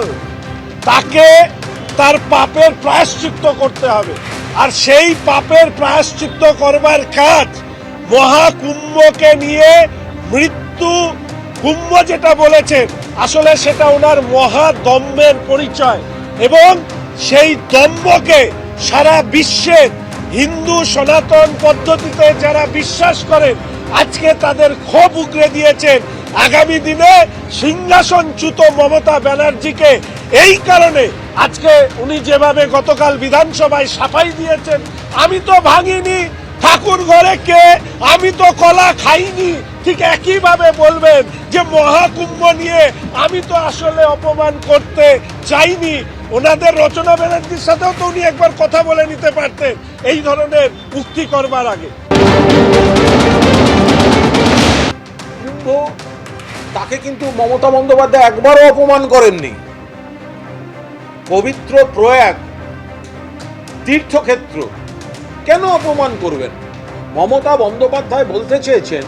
দালাল তাকে তার পাপের প্রায়শ্চিত্ত করতে হবে। আর সেই পাপের প্রায়শ্চিত্ত করবার কাজ মহাকুম্ভকে নিয়ে মৃত্যু কুম্ভ যেটা বলেছেন আসলে সেটা ওনার মহাদম্ভের পরিচয়। এবং সেই দম্ভকে সারা বিশ্বের হিন্দু সনাতন পদ্ধতিতে যারা বিশ্বাস করেন, আজকে তাদের ক্ষোভ উগরে দিয়েছেন আগামী দিনে সিংহাসনচ্যুত মমতা ব্যানার্জিকে এই কারণে আজকে উনি যেভাবে গতকাল বিধানসভায় সাফাই দিয়েছেন, আমি তো ভাঙিনি। ঠাকুর ঘরে কে? আমি তো কলা খাইনি। ঠিক একইভাবে বলবেন যে মহাকুম্ভ নিয়ে আমি তো আসলে অপমান করতে চাইনি। ওনাদের রচনা ব্যানার্জির সাথেও তো উনি একবার কথা বলে নিতে পারতেন। এই ধরনের উক্তি করবার আগে। তাকে কিন্তু মমতা বন্দ্যোপাধ্যায় একবারও অপমান করেননি। পবিত্র প্রয়াগ, তীর্থক্ষেত্র, কেন অপমান করবেন? মমতা বন্দ্যোপাধ্যায় বলতে চেয়েছেন,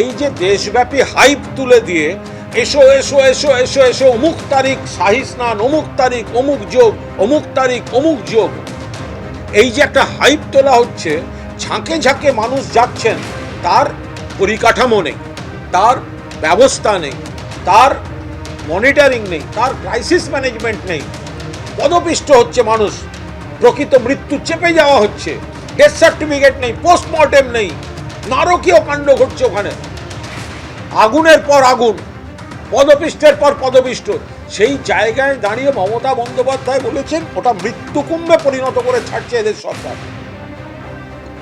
এই যে দেশব্যাপী হাইপ তুলে দিয়ে এসো এসো এসো এসো এসো, অমুক তারিখ শাহী স্নান, অমুক তারিখ অমুক যোগ, অমুক তারিখ অমুক যোগ। এই যে একটা হাইপ তোলা হচ্ছে, ঝাঁকে ঝাঁকে মানুষ যাচ্ছেন, তার পরিকাঠামো নেই, তার ব্যবস্থা নেই, তার মনিটরিং নেই, তার ক্রাইসিস ম্যানেজমেন্ট নেই। পদপিষ্ট হচ্ছে মানুষ, প্রকৃত মৃত্যু চেপে যাওয়া হচ্ছে ডেথ সার্টিফিকেট নেই পোস্টমর্টেম নেই, নারকীয় কাণ্ড ঘটছে ওখানে। আগুনের পর আগুন পদপিষ্টের পর পদপিষ্ট সেই জায়গায় দাঁড়িয়ে মমতা বন্দ্যোপাধ্যায় বলেছেন, ওটা মৃত্যুকুম্ভে পরিণত করে ছাড়ছে এদের সরকার।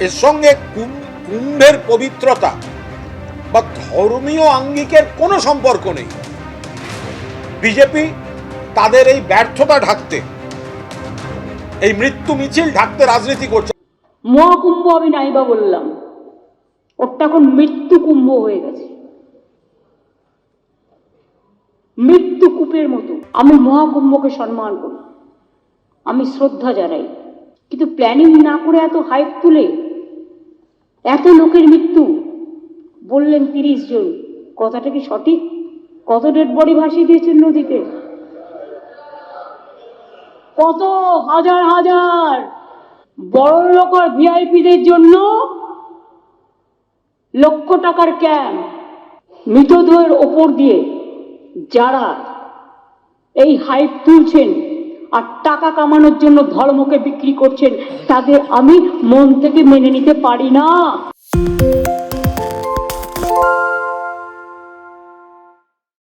এর সঙ্গে কুম- কুম্ভের পবিত্রতা ধর্মীয় আঙ্গিকের কোনো সম্পর্ক নেই। বিজেপি তাদের এই ব্যর্থতা ঢাকতে, এই মৃত্যু মিছিল ঢাকতে রাজনীতি করছে। মহাকুম্ভ আমি নাইবা বললাম। ওটা এখন মৃত্যু কুম্ভ হয়ে গেছে। মৃত্যু কূপের মতো। আমি মহাকুম্ভকে সম্মান করি। আমি শ্রদ্ধা জানাই। কিন্তু প্ল্যানিং না করে এত হাইপ তুলে, এত লোকের মৃত্যু বললেন, তিরিশ জন। কথাটা কি সঠিক? কত ডেড বডি ভাসিয়ে দিয়েছেন নদীতে? কত? হাজার হাজার। বড় লোক ভিআইপিদের জন্য লক্ষ টাকার ক্যাম্প মৃতদেহের ওপর দিয়ে যারা এই হাইপ তুলছেন আর টাকা কামানোর জন্য ধর্মকে বিক্রি করছেন, তাদের আমি মন থেকে মেনে নিতে পারি না।